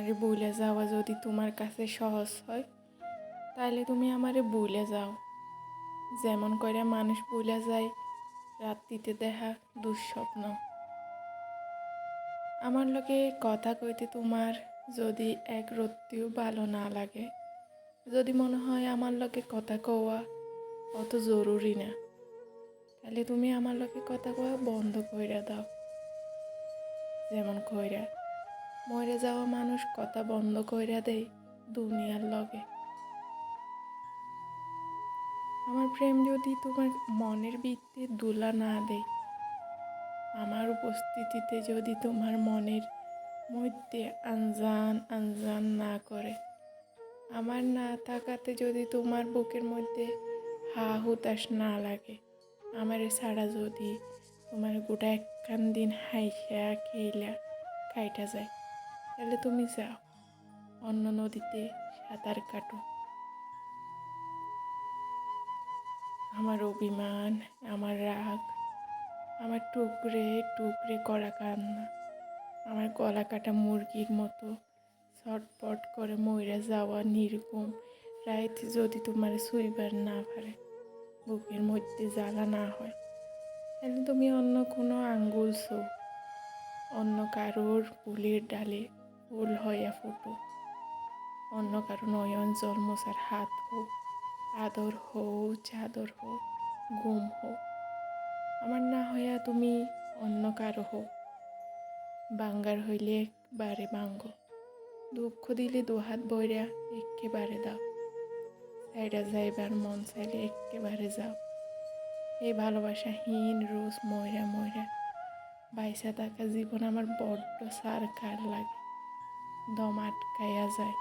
আমারে বইলে যাওয়া যদি তোমার কাছে সহজ হয়, তাহলে তুমি আমারে বইলে যাও। যেমন করে মানুষ বইলে যায়, রাত্রিতে দেখা দুঃস্বপ্ন। আমার লোকে কথা কইতে তোমার যদি এক রত্তিও ভালো না লাগে, যদি মনে হয় আমার লোকে কথা কওয়া অত জরুরি না, তাহলে তুমি আমার লোকে কথা কওয়া বন্ধ কইরা দাও। যেমন কইরা মরে যাওয়া মানুষ কথা বন্ধ কইরা দেয় দুনিয়ার লগে। আমার প্রেম যদি তোমার মনের ভিত্তি দুলা না দেয়, আমার উপস্থিতিতে যদি তোমার মনের মধ্যে আনজান আনজান না করে, আমার না থাকাতে যদি তোমার বুকের মধ্যে হা হুতাশ না লাগে, আমার ছাড়া যদি তোমার গোটা একখান দিন হাইসা খেইলা খাইটা যায়। তাহলে তুমি যাও। অন্য নদীতে সাঁতার কাটো। আমার অভিমান, আমার রাগ, আমার টুকরে টুকরে করা কান্না, আমার গলা কাটা মুরগির মতো ছটপট করে ময়রা যাওয়া নির্গম রাইত যদি তোমার সুইবার না পারে, বুকের মধ্যে জ্বালা না হয়। তাহলে তুমি অন্য কোনো আঙ্গুল ছো অন্য কারোর ফুলের ডালে ফুটো। অন্য কারও নয়ন জন্মসার হাত হোক, আদর হোক, চাদর হোক, গুম হোক, আমার না হইয়া তুমি অন্য কারও হোক। বাঙ্গার হইলে একবারে বাঙ্গ, দুঃখ দিলে দুহাত বইরা একেবারে দাও। সাইডা যাইবার মন চাইলে একেবারে যাও। এই ভালোবাসাহীন রোজ ময়রা ময়রা বাইসা থাকা জীবন আমার বড্ড সার কার লাগে। দম আটকাইয়া যায়।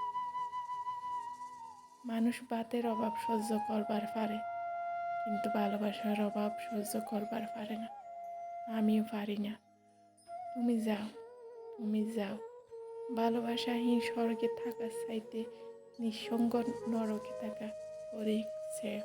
মানুষ বাতের অভাব সহ্য করবার পারে, কিন্তু ভালোবাসার অভাব সহ্য করবার পারে না। আমিও পারি না। তুমি যাও তুমি যাও। ভালোবাসাহীন স্বর্গে থাকার চাইতে নিঃসঙ্গ নরকে থাকা অধিক শ্রেয়